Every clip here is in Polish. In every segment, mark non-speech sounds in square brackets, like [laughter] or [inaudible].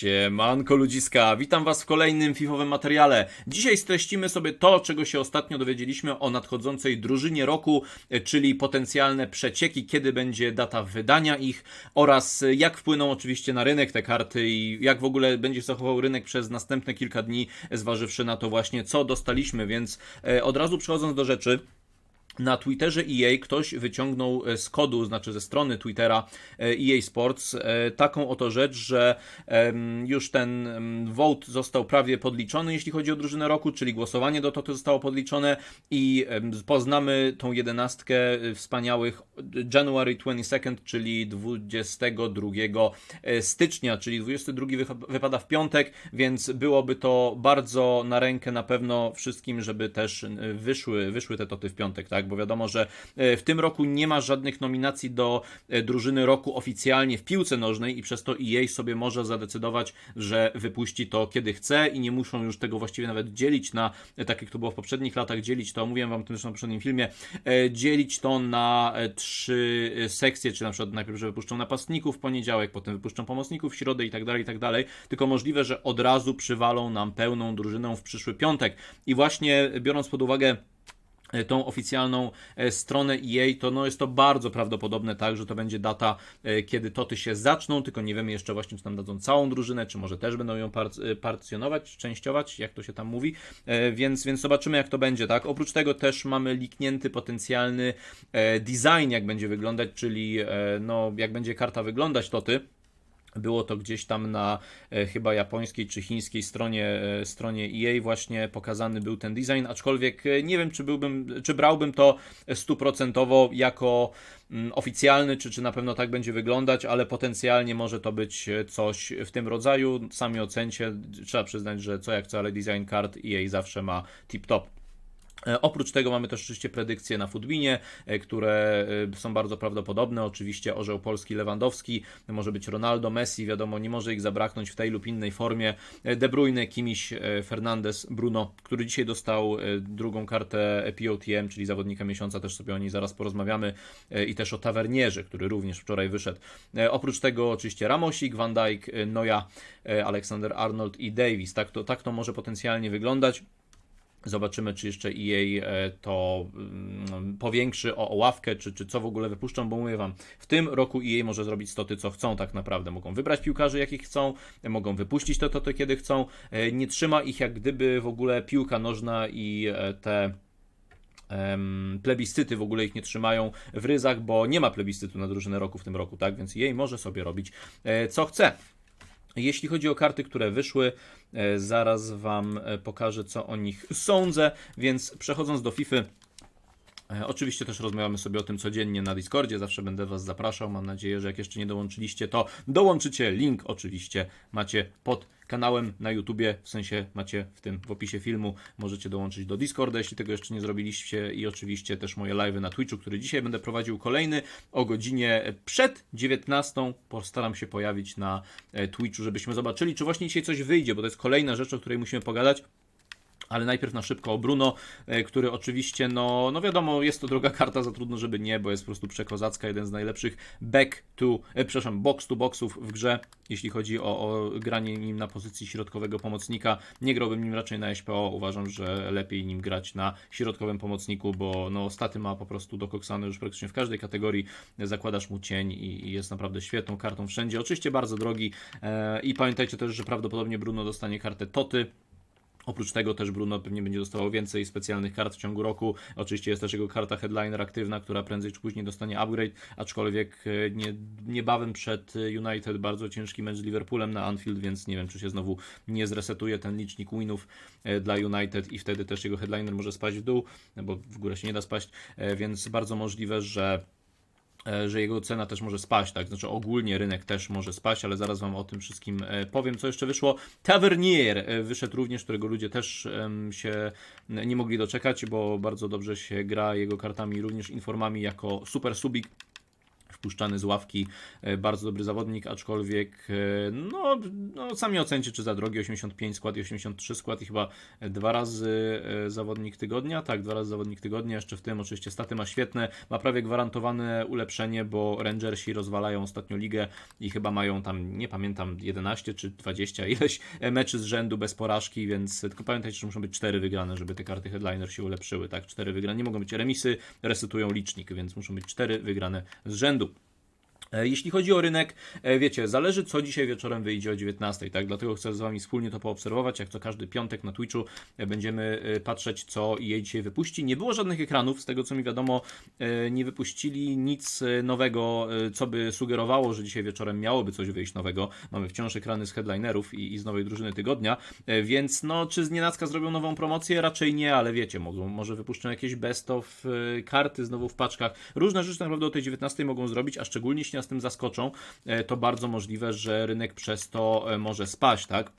Siemanko ludziska, witam was w kolejnym fifowym materiale. Dzisiaj streścimy sobie to, czego się ostatnio dowiedzieliśmy o nadchodzącej drużynie roku, czyli potencjalne przecieki, kiedy będzie data wydania ich oraz jak wpłyną oczywiście na rynek te karty i jak w ogóle będzie zachował rynek przez następne kilka dni, zważywszy na to właśnie, co dostaliśmy, więc e, od razu przechodząc do rzeczy, na Twitterze EA ktoś wyciągnął e, z kodu, znaczy ze strony Twittera EA Sports, e, taką oto rzecz, że już ten vote został prawie podliczony, jeśli chodzi o drużynę roku, czyli głosowanie do to zostało podliczone i poznamy tą jedenastkę e, wspaniałych January 22nd, czyli 22 e, stycznia, czyli 22 wycha- wypada w piątek, więc byłoby to bardzo na rękę na pewno wszystkim, żeby też wyszły, wyszły te toty w piątek, tak? Bo wiadomo, że e, w tym roku nie ma żadnych nominacji do e, drużyny roku oficjalnie w piłce nożnej i przez to EA sobie może zadecydować, że wypuści to kiedy chce i nie muszą już tego właściwie nawet dzielić na, e, tak jak to było w poprzednich latach, dzielić to, mówiłem wam zresztą w poprzednim filmie, dzielić to na trzy sekcje, czy na przykład najpierw, że wypuszczą napastników w poniedziałek, potem wypuszczą pomocników w środę i tak dalej, i tak dalej, tylko możliwe, że od razu przywalą nam pełną drużyną w przyszły piątek. I właśnie biorąc pod uwagę tą oficjalną e, stronę EA, to no jest to bardzo prawdopodobne tak, że to będzie data, e, kiedy toty się zaczną, tylko nie wiemy jeszcze właśnie, czy tam dadzą całą drużynę, czy może też będą ją par- e, parcjonować, częściować, jak to się tam mówi, E, więc, więc zobaczymy jak to będzie, tak. Oprócz tego też mamy liknięty potencjalny e, design, jak będzie wyglądać, czyli e, no jak będzie karta wyglądać toty. Było to gdzieś tam na e, chyba japońskiej czy chińskiej stronie, e, stronie EA właśnie pokazany był ten design, aczkolwiek e, nie wiem, czy byłbym, czy brałbym to stuprocentowo jako mm, oficjalny, czy, czy na pewno tak będzie wyglądać, ale potencjalnie może to być e, coś w tym rodzaju. Sami ocencie, trzeba przyznać, że co jak co, ale design card EA zawsze ma tip-top. E, Oprócz tego mamy też oczywiście predykcje na Footbinie, e, które e, są bardzo prawdopodobne. Oczywiście orzeł polski Lewandowski, może być Ronaldo, Messi, wiadomo, nie może ich zabraknąć w tej lub innej formie. De Bruyne, Kimiś, Fernandez, Bruno, który dzisiaj dostał drugą kartę POTM, czyli zawodnika miesiąca, też sobie o niej zaraz porozmawiamy. I też o Tavernierze, który również wczoraj wyszedł. Oprócz tego oczywiście Ramosik, Van Dijk, Noja, Alexander Arnold i Davis. Tak to, tak to może potencjalnie wyglądać. Zobaczymy, czy jeszcze EA e, to mm, powiększy o, ławkę, czy, czy co w ogóle wypuszczą, bo mówię Wam, w tym roku EA może zrobić stoty, co chcą tak naprawdę. Mogą wybrać piłkarzy, jakich chcą, mogą wypuścić to, to, to kiedy chcą. E, Nie trzyma ich jak gdyby w ogóle piłka nożna i e, te plebiscyty w ogóle ich nie trzymają w ryzach, bo nie ma plebiscytu na drużynę roku w tym roku, tak? Więc jej może sobie robić co chce. Jeśli chodzi o karty, które wyszły, e, zaraz Wam e, pokażę, co o nich sądzę, więc przechodząc do FIFA. E, Oczywiście też rozmawiamy sobie o tym codziennie na Discordzie, zawsze będę Was zapraszał. Mam nadzieję, że jak jeszcze nie dołączyliście, to dołączycie. Link oczywiście macie pod kanałem na YouTubie, w sensie macie w tym w opisie filmu. Możecie dołączyć do Discorda, jeśli tego jeszcze nie zrobiliście. I oczywiście też moje live na Twitchu, który dzisiaj będę prowadził kolejny o godzinie przed 19. Postaram się pojawić na e, Twitchu, żebyśmy zobaczyli, czy właśnie dzisiaj coś wyjdzie, bo to jest kolejna rzecz, o której musimy pogadać. Ale najpierw na szybko o Bruno, e, który oczywiście, no, no wiadomo, jest to droga karta, za trudno, żeby nie, bo jest po prostu przekozacka, jeden z najlepszych back to, e, przepraszam, box to boxów w grze, jeśli chodzi o, o granie nim na pozycji środkowego pomocnika. Nie grałbym nim raczej na SPO, uważam, że lepiej nim grać na środkowym pomocniku, bo no, staty ma po prostu dokoksane już praktycznie w każdej kategorii, zakładasz mu cień i, i jest naprawdę świetną kartą wszędzie. Oczywiście bardzo drogi e, i pamiętajcie też, że prawdopodobnie Bruno dostanie kartę Toty, Oprócz tego też Bruno pewnie będzie dostawał więcej specjalnych kart w ciągu roku. Oczywiście jest też jego karta headliner aktywna, która prędzej czy później dostanie upgrade, aczkolwiek e, nie, niebawem przed United bardzo ciężki mecz z Liverpoolem na Anfield, więc nie wiem czy się znowu nie zresetuje ten licznik winów e, dla United i wtedy też jego headliner może spaść w dół, bo w górę się nie da spaść, e, więc bardzo możliwe, że e, że jego cena też może spaść, tak? Znaczy ogólnie rynek też może spaść, ale zaraz Wam o tym wszystkim e, powiem, co jeszcze wyszło. Tavernier e, wyszedł również, którego ludzie też się nie mogli doczekać, bo bardzo dobrze się gra jego kartami, również informami jako super subik wpuszczany z ławki, e, bardzo dobry zawodnik, aczkolwiek e, no, no sami ocencie, czy za drogi 85 skład i 83 skład i chyba dwa razy e, zawodnik tygodnia, tak, dwa razy zawodnik tygodnia, jeszcze w tym oczywiście staty ma świetne, ma prawie gwarantowane ulepszenie, bo Rangersi rozwalają ostatnio ligę i chyba mają tam, nie pamiętam, 11 czy 20 ileś [laughs] meczy z rzędu bez porażki, więc tylko pamiętajcie, że muszą być 4 wygrane, żeby te karty headliner się ulepszyły, tak, 4 wygrane, nie mogą być remisy, resetują licznik, więc muszą być 4 wygrane z rzędu. E, Jeśli chodzi o rynek, e, wiecie, zależy co dzisiaj wieczorem wyjdzie o 19, tak? Dlatego chcę z Wami wspólnie to poobserwować, jak co każdy piątek na Twitchu e, będziemy patrzeć, co EA dzisiaj wypuści. Nie było żadnych ekranów, z tego co mi wiadomo, nie wypuścili nic nowego, co by sugerowało, że dzisiaj wieczorem miałoby coś wyjść nowego. Mamy wciąż ekrany z headlinerów i, i z nowej drużyny tygodnia, więc no, czy z nienacka zrobią nową promocję? Raczej nie, ale wiecie, mogą, może wypuszczą jakieś best of karty znowu w paczkach. Różne rzeczy tak naprawdę o tej 19 mogą zrobić, a szczególnie jeśli nas tym zaskoczą, e, to bardzo możliwe, że rynek przez to e, może spaść, tak?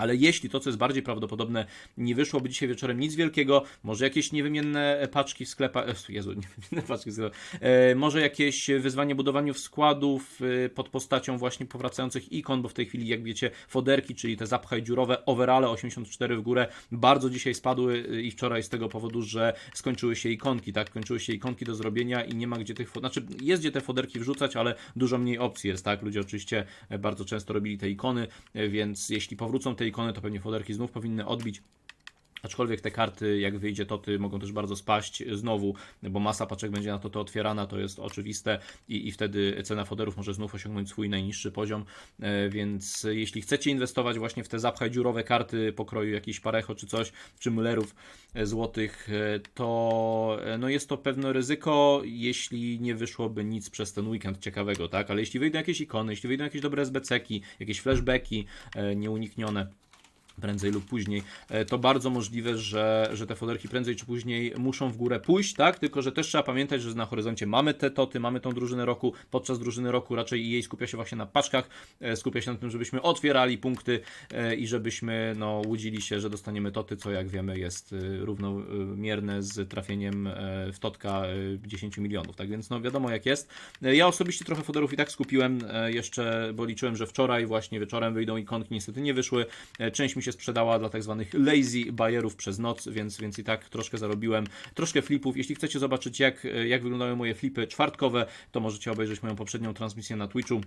Ale jeśli to, co jest bardziej prawdopodobne, nie wyszłoby dzisiaj wieczorem nic wielkiego, może jakieś niewymienne paczki w sklepach, e, Jezu, [laughs] niewymienne paczki w sklepach, e, może jakieś wyzwanie budowaniu składów e, pod postacią właśnie powracających ikon, bo w tej chwili, jak wiecie, foderki, czyli te zapchaj dziurowe, overale 84 w górę, bardzo dzisiaj spadły i wczoraj z tego powodu, że skończyły się ikonki, tak, skończyły się ikonki do zrobienia i nie ma gdzie tych, znaczy jest gdzie te foderki wrzucać, ale dużo mniej opcji jest, tak, ludzie oczywiście bardzo często robili te ikony, więc jeśli powrócą te ikony, to pewnie foderki znów powinny odbić. Aczkolwiek te karty, jak wyjdzie toty, mogą też bardzo spaść. Znowu, bo masa paczek będzie na to, to otwierana, to jest oczywiste i, i wtedy cena foderów może znów osiągnąć swój najniższy poziom, e, więc jeśli chcecie inwestować właśnie w te zapchaj dziurowe karty pokroju jakichś parecho czy coś, czy müllerów e, złotych, e, to no jest to pewne ryzyko, jeśli nie wyszłoby nic przez ten weekend ciekawego, tak, ale jeśli wyjdą jakieś ikony, jeśli wyjdą jakieś dobre SBC-ki, jakieś flashbacki nieuniknione, prędzej lub później, e, to bardzo możliwe, że, że te foderki prędzej czy później muszą w górę pójść, tak? Tylko, że też trzeba pamiętać, że na horyzoncie mamy te toty, mamy tą drużynę roku. Podczas drużyny roku raczej jej skupia się właśnie na paczkach, e, skupia się na tym, żebyśmy otwierali punkty e, i żebyśmy no, łudzili się, że dostaniemy toty, co jak wiemy jest równomierne z trafieniem w totka e, 10 milionów. Tak więc no wiadomo jak jest. Ja osobiście trochę foderów i tak skupiłem jeszcze, bo liczyłem, że wczoraj właśnie wieczorem wyjdą ikonki, niestety nie wyszły. Część mi się sprzedała dla tak zwanych lazy buyerów przez noc, więc, więc i tak troszkę zarobiłem. Troszkę flipów. Jeśli chcecie zobaczyć, jak, jak wyglądały moje flipy czwartkowe, to możecie obejrzeć moją poprzednią transmisję na Twitchu.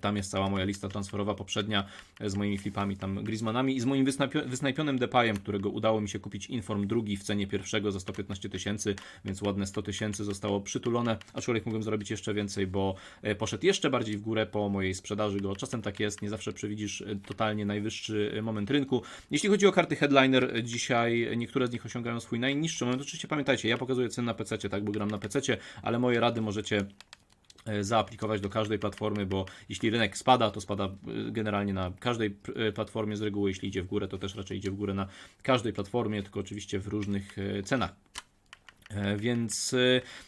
Tam jest cała moja lista transferowa poprzednia z moimi flipami, tam Griezmannami i z moim wysnapio- wysnajpionym Depayem, którego udało mi się kupić Inform drugi w cenie pierwszego za 115 tysięcy, więc ładne 100 tysięcy zostało przytulone, aczkolwiek mogłem zrobić jeszcze więcej, bo e, poszedł jeszcze bardziej w górę po mojej sprzedaży go. Czasem tak jest, nie zawsze przewidzisz e, totalnie najwyższy e, moment rynku. Jeśli chodzi o karty Headliner, dzisiaj niektóre z nich osiągają swój najniższy moment. Oczywiście pamiętajcie, ja pokazuję ceny na PC, tak, bo gram na PC, ale moje rady możecie zaaplikować do każdej platformy, bo jeśli rynek spada, to spada e, generalnie na każdej e, platformie z reguły, jeśli idzie w górę, to też raczej idzie w górę na każdej platformie, tylko oczywiście w różnych e, cenach. E, Więc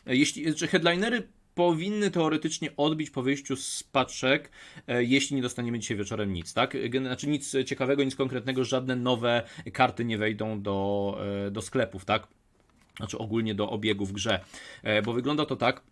e, jeśli czy headlinery powinny teoretycznie odbić po wyjściu z paczek, e, jeśli nie dostaniemy dzisiaj wieczorem nic, tak? Znaczy nic ciekawego, nic konkretnego, żadne nowe karty nie wejdą do, e, do sklepów, tak? Znaczy ogólnie do obiegu w grze. E, Bo wygląda to tak,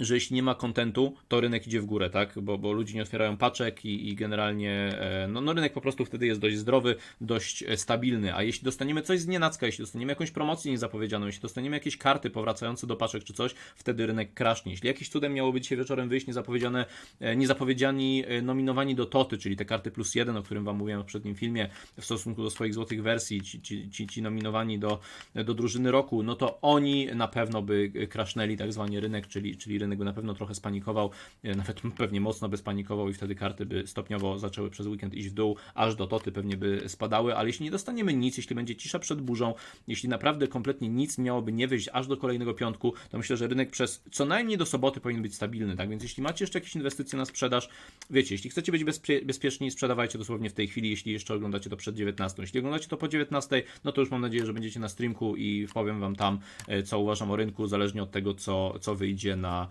że jeśli nie ma kontentu, to rynek idzie w górę, tak? Bo, bo ludzie nie otwierają paczek i, i generalnie e, no, no rynek po prostu wtedy jest dość zdrowy, dość e, stabilny. A jeśli dostaniemy coś z nienacka, jeśli dostaniemy jakąś promocję niezapowiedzianą, jeśli dostaniemy jakieś karty powracające do paczek czy coś, wtedy rynek krasznie. Jeśli jakiś cudem miałoby dzisiaj wieczorem wyjść niezapowiedziane, e, niezapowiedziani nominowani do TOTY, czyli te karty plus jeden, o którym Wam mówiłem w poprzednim filmie, w stosunku do swoich złotych wersji, ci, ci, ci, ci nominowani do, do drużyny roku, no to oni na pewno by krasznęli tak zwany rynek, czyli, czyli rynek by na pewno trochę spanikował, e, nawet [laughs] pewnie mocno by spanikował i wtedy karty by stopniowo zaczęły przez weekend iść w dół, aż do toty pewnie by spadały, ale jeśli nie dostaniemy nic, jeśli będzie cisza przed burzą, jeśli naprawdę kompletnie nic miałoby nie wyjść aż do kolejnego piątku, to myślę, że rynek przez co najmniej do soboty powinien być stabilny, tak więc jeśli macie jeszcze jakieś inwestycje na sprzedaż, wiecie, jeśli chcecie być bezpie- bezpieczni, sprzedawajcie dosłownie w tej chwili, jeśli jeszcze oglądacie to przed 19. Jeśli oglądacie to po 19, no to już mam nadzieję, że będziecie na streamku i powiem Wam tam, e, co uważam o rynku, zależnie od tego, co, co wyjdzie na,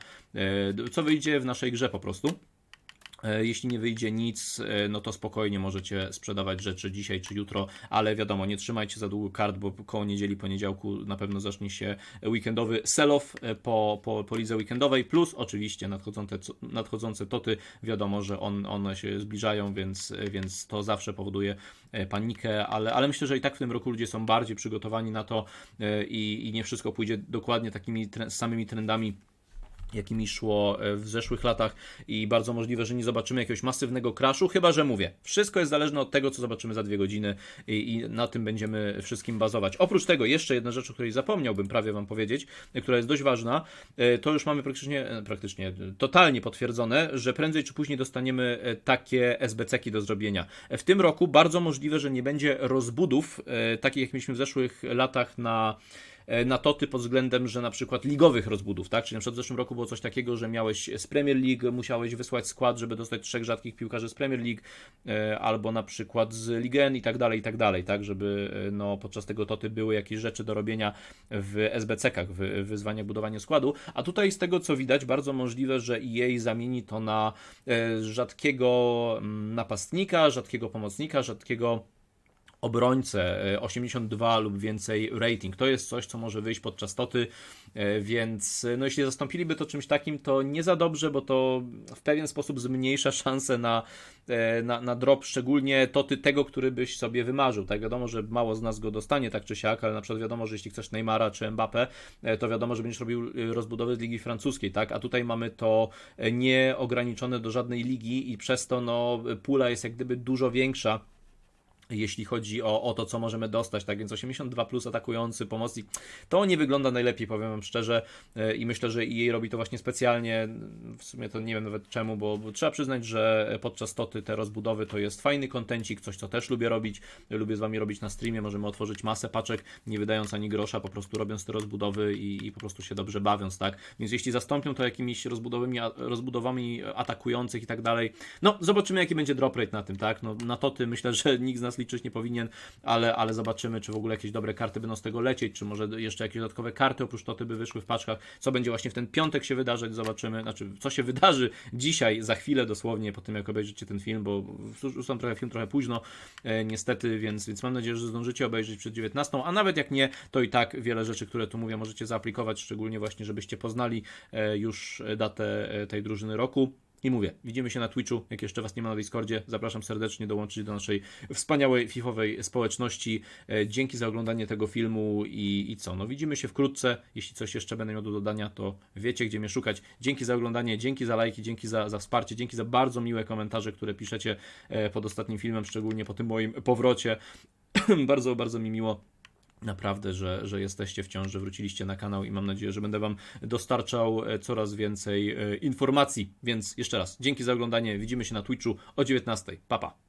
co wyjdzie w naszej grze po prostu. E, Jeśli nie wyjdzie nic, e, no to spokojnie możecie sprzedawać rzeczy dzisiaj czy jutro, ale wiadomo, nie trzymajcie za długo kart, bo koło niedzieli, poniedziałku na pewno zacznie się weekendowy sell-off e, po, po, po lidze weekendowej, plus oczywiście nadchodzące, nadchodzące toty, wiadomo, że on, one się zbliżają, więc, więc to zawsze powoduje e, panikę, ale, ale myślę, że i tak w tym roku ludzie są bardziej przygotowani na to e, i, i nie wszystko pójdzie dokładnie takimi tre- samymi trendami jakimi szło e, w zeszłych latach i bardzo możliwe, że nie zobaczymy jakiegoś masywnego crashu, chyba że mówię, wszystko jest zależne od tego, co zobaczymy za dwie godziny i, i na tym będziemy wszystkim bazować. Oprócz tego jeszcze jedna rzecz, o której zapomniałbym prawie Wam powiedzieć, e, która jest dość ważna, e, to już mamy praktycznie, praktycznie totalnie potwierdzone, że prędzej czy później dostaniemy takie SBC-ki do zrobienia. W tym roku bardzo możliwe, że nie będzie rozbudów, takich jak mieliśmy w zeszłych latach na na toty pod względem, że na przykład ligowych rozbudów, tak? Czyli na przykład w zeszłym roku było coś takiego, że miałeś z Premier League, musiałeś wysłać skład, żeby dostać trzech rzadkich piłkarzy z Premier League, e, albo na przykład z Ligen i tak dalej, i tak dalej, tak? Żeby e, no, podczas tego toty były jakieś rzeczy do robienia w SBC-kach, w wyzwania budowania składu, a tutaj z tego co widać, bardzo możliwe, że EA zamieni to na e, rzadkiego mm, napastnika, rzadkiego pomocnika, rzadkiego obrońcę e, 82 lub więcej rating. To jest coś, co może wyjść podczas toty, e, więc e, no jeśli zastąpiliby to czymś takim, to nie za dobrze, bo to w pewien sposób zmniejsza szanse na, e, na, na drop, szczególnie toty tego, który byś sobie wymarzył. Tak wiadomo, że mało z nas go dostanie tak czy siak, ale na przykład wiadomo, że jeśli chcesz Neymara czy Mbappé, e, to wiadomo, że będziesz robił e, rozbudowy z Ligi Francuskiej, tak? A tutaj mamy to e, nieograniczone do żadnej ligi i przez to no pula jest jak gdyby dużo większa jeśli chodzi o, o to, co możemy dostać, tak? Więc 82 plus atakujący pomocnik, to nie wygląda najlepiej, powiem wam szczerze e, i myślę, że EA robi to właśnie specjalnie, w sumie to nie wiem nawet czemu, bo, bo trzeba przyznać, że podczas toty te rozbudowy to jest fajny kontencik, coś co też lubię robić, lubię z wami robić na streamie, możemy otworzyć masę paczek, nie wydając ani grosza, po prostu robiąc te rozbudowy i, i po prostu się dobrze bawiąc, tak, więc jeśli zastąpią to jakimiś rozbudowymi, rozbudowami atakujących i tak dalej, no zobaczymy jaki będzie drop rate na tym, tak, no na toty myślę, że nikt z nas liczyć nie powinien, ale, ale zobaczymy, czy w ogóle jakieś dobre karty będą z tego lecieć, czy może jeszcze jakieś dodatkowe karty oprócz toty by wyszły w paczkach, co będzie właśnie w ten piątek się wydarzyć, zobaczymy, znaczy co się wydarzy dzisiaj, za chwilę dosłownie, po tym jak obejrzycie ten film, bo wrzucam trochę film trochę późno, e, niestety, więc, więc mam nadzieję, że zdążycie obejrzeć przed 19, a nawet jak nie, to i tak wiele rzeczy, które tu mówię, możecie zaaplikować, szczególnie właśnie, żebyście poznali e, już datę e, tej drużyny roku. I mówię, widzimy się na Twitchu. Jak jeszcze Was nie ma na Discordzie, zapraszam serdecznie dołączyć do naszej wspaniałej FIFowej społeczności. E, Dzięki za oglądanie tego filmu i, i co? No widzimy się wkrótce. Jeśli coś jeszcze będę miał do dodania, to wiecie, gdzie mnie szukać. Dzięki za oglądanie, dzięki za lajki, dzięki za, za wsparcie, dzięki za bardzo miłe komentarze, które piszecie e, pod ostatnim filmem, szczególnie po tym moim powrocie. [clears throat] bardzo, bardzo mi miło. Naprawdę, że, że jesteście wciąż, że wróciliście na kanał i mam nadzieję, że będę Wam dostarczał e, coraz więcej e, informacji. Więc jeszcze raz, dzięki za oglądanie. Widzimy się na Twitchu o 19. Pa, pa.